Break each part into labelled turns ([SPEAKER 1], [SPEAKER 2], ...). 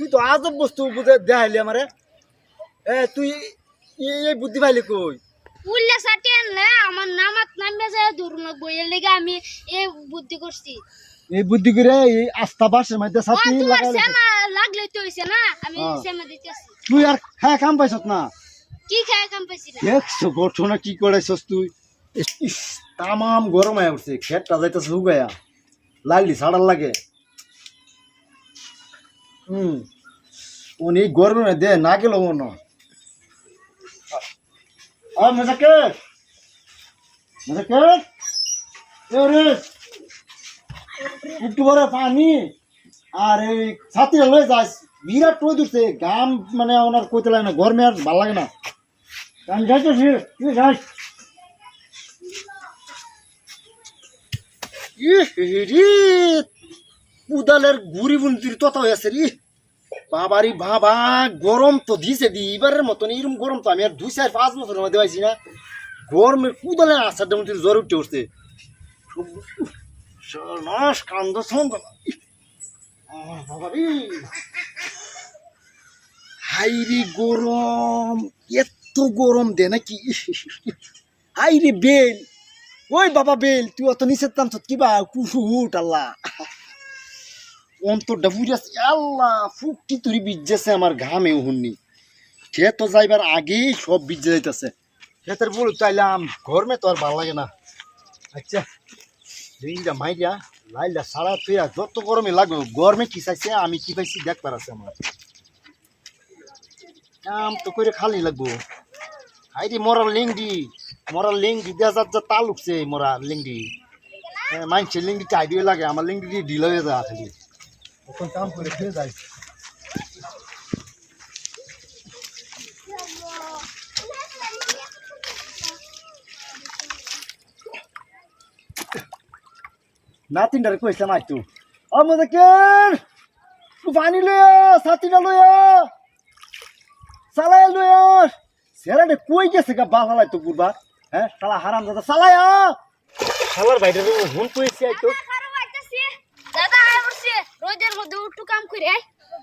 [SPEAKER 1] তুই তো আজব বস্তু বুঝে দেখাইলি আমারে। এ তুই এই বুদ্ধি পাইলি কই?
[SPEAKER 2] উল্লে সাথে আনলে আমার নামাত নামবে যায় দূর বইয়ের লেগে আমি এই বুদ্ধি করছি।
[SPEAKER 1] এই বুদ্ধি করে এই আস্থা বাসের মধ্যে সাথে
[SPEAKER 2] লাগলে তো। হইছে না আমি
[SPEAKER 1] হ্যাঁ।
[SPEAKER 2] সেমা দিতেছি।
[SPEAKER 1] তুই আর খায় কাম পাইছত না?
[SPEAKER 2] কি খায় কাম পাইছি না?
[SPEAKER 1] দেখছ ঘটনা কি করেছস তুই? তামাম গরম হয়ে উঠছে খেটটা যাইতেছে হুগায়া লাগলি ছাড়ার লাগে। হুম। উনি গরমে দে না গেল মনে আর মজাকে মজাকে এ, রে। একটু বড় পানি। আর এই ছাতি লয়ে যাস। বিরাট রোদ উঠছে। গাম মানে ওনার কইতে লাগে না, গরমে আর ভালো লাগে না। আমি যাইতেছি তুই যাস। রে। উদালের গুড়ি বুন্তির তত হয়েছে রে বাবারি বাবা গরম তো দিছে দি এবারের মতন এরকম গরম তো আমি আর দুই চার পাঁচ বছরের মধ্যে পাইছি না গরমের কুদালের আসার মন্ত্রীর জ্বর উঠে উঠছে সর্বনাশ কান্দ ছন্দ বাবারি হাইরে গরম এত গরম দে নাকি হাইরে বেল ওই বাবা বেল তুই অত নিচের দাম কিবা কুসু উঠ আল্লাহ অন্তরটা বুঝাস আল্লাহ ফুকি তুরি বিজ্জেছে আমার ঘামে হুননি সে তো যাইবার আগেই সব বিজ্জে যাইতেছে। খেতের বল চাইলাম গরমে তো আর ভালো লাগে না। আচ্ছা রিংটা মাইরা লাইলা সারা তুই যত গরমে লাগবে গরমে কি চাইছে, আমি কি পাইছি দেখবার আছে আমার। কাম তো করে খালি লাগবো। হাইরে মরার লিংডি, মরার দেয়া যাত যা তাল উঠছে মরা লিংডি। মানছে লিংডি চাইডিও লাগে, আমার লিংডি ঢিল হয়ে যায় খালি। তখন কাম করে খেয়ে যাই নাতিনটারে কইছিলাম আজ তু আমাদেরকে পানি লয়া ছাতিটা লয়া চালাই লয়া সেরাটে কই গেছে গা বাল হালাই তো গুরবা হ্যাঁ শালা হারাম দাদা চালায়া শালার বাইরে হুন কইছি আই তো
[SPEAKER 2] খারাপ হইতাছে দাদা আয় রোদের মধ্যে উঠু কাম করে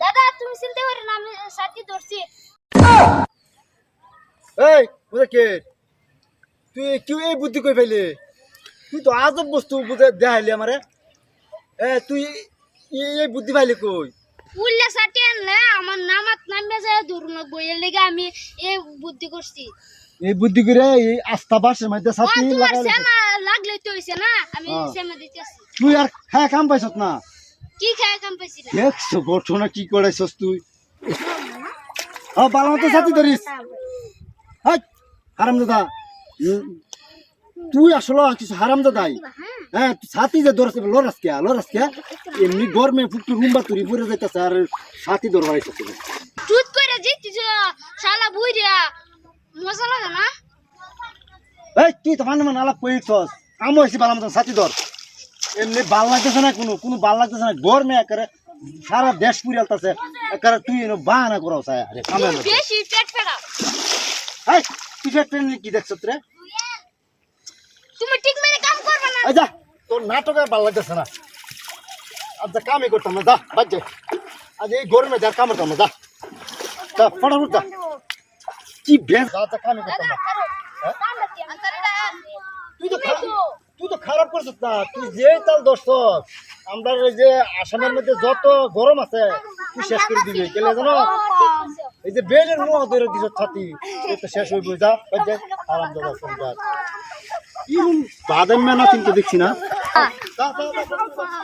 [SPEAKER 2] দাদা তুমি চিন্তা করে না আমি সাথী ধরছি।
[SPEAKER 1] এই বুঝে তুই কেউ এই বুদ্ধি কই ফেলে তুই তো আজব বস্তু বুঝে দেখাইলি আমারে। এ তুই এই বুদ্ধি পাইলি কই?
[SPEAKER 2] উল্লে সাথে আনলে আমার নামাত নামবে যায় দূর বইয়ের লেগে আমি এই বুদ্ধি করছি।
[SPEAKER 1] এই বুদ্ধি করে এই আস্থা বাসের মধ্যে সাথে
[SPEAKER 2] তোমার লাগলে তো হইছে না আমি
[SPEAKER 1] হ্যাঁ।
[SPEAKER 2] সেমা দিতেছি।
[SPEAKER 1] তুই আর খায় কাম পাইছত না।
[SPEAKER 2] কি খায় কাম পাইছি না
[SPEAKER 1] দেখছ ঘটনা কি করেছস তুই? হ্যাঁ বালা মতো সাথী ধরিস। হাই হারাম দাদা তুই আসলে কিছু হারাম দাদাই হ্যাঁ তুই সাথী যে ধরছে লড়াস কে লড়াস কে? এমনি গরমে ফুটু রুম্বা তুরি পরে যাইতেছে আর সাথী ধরবার আইতেছে।
[SPEAKER 2] চুত করে জিতিছ শালা বুইরা মজা লাগে না?
[SPEAKER 1] এই তুই তো মানে আলাপ কইছস। কাম হয়েছি বালা মতন সাথী ধর। এমনি ভালো লাগতেছে না কোনো কোনো ভালো লাগতেছে না। গরমে একেবারে সারা দেশ পুরি আলতেছে। একেবারে তুই এনে বাহানা করো আরে কামে
[SPEAKER 2] তুমি বেশি পেট ফেরা
[SPEAKER 1] এই তুই ফের ট্রেন কি দেখছ রে
[SPEAKER 2] তুমি ঠিক মেরে কাম করবে না।
[SPEAKER 1] এই যা তোর নাটক আর ভালো লাগতেছে না। আজ যা কামই করতাম না যা বাদ যা আজ এই গরমে যা কাম করতাম না যা। যা ফটাফট যা। কি বেশ যা যা কামই করতাম না। হ্যাঁ? তুই তো খা- তুই তো খারাপ করছিস না তুই যে তাল দোষ আমরা এই যে আসামের মধ্যে যত গরম আছে তুই শেষ করে দিবি গেলে জানো এই যে বেলের মুখ ধরে দিছ ছাতি এই তো শেষ হইব যা যা আরাম দাদা ফোন যা বাদাম মেনা কিন্তু দেখছি না যা, যা, যা, যা, যা।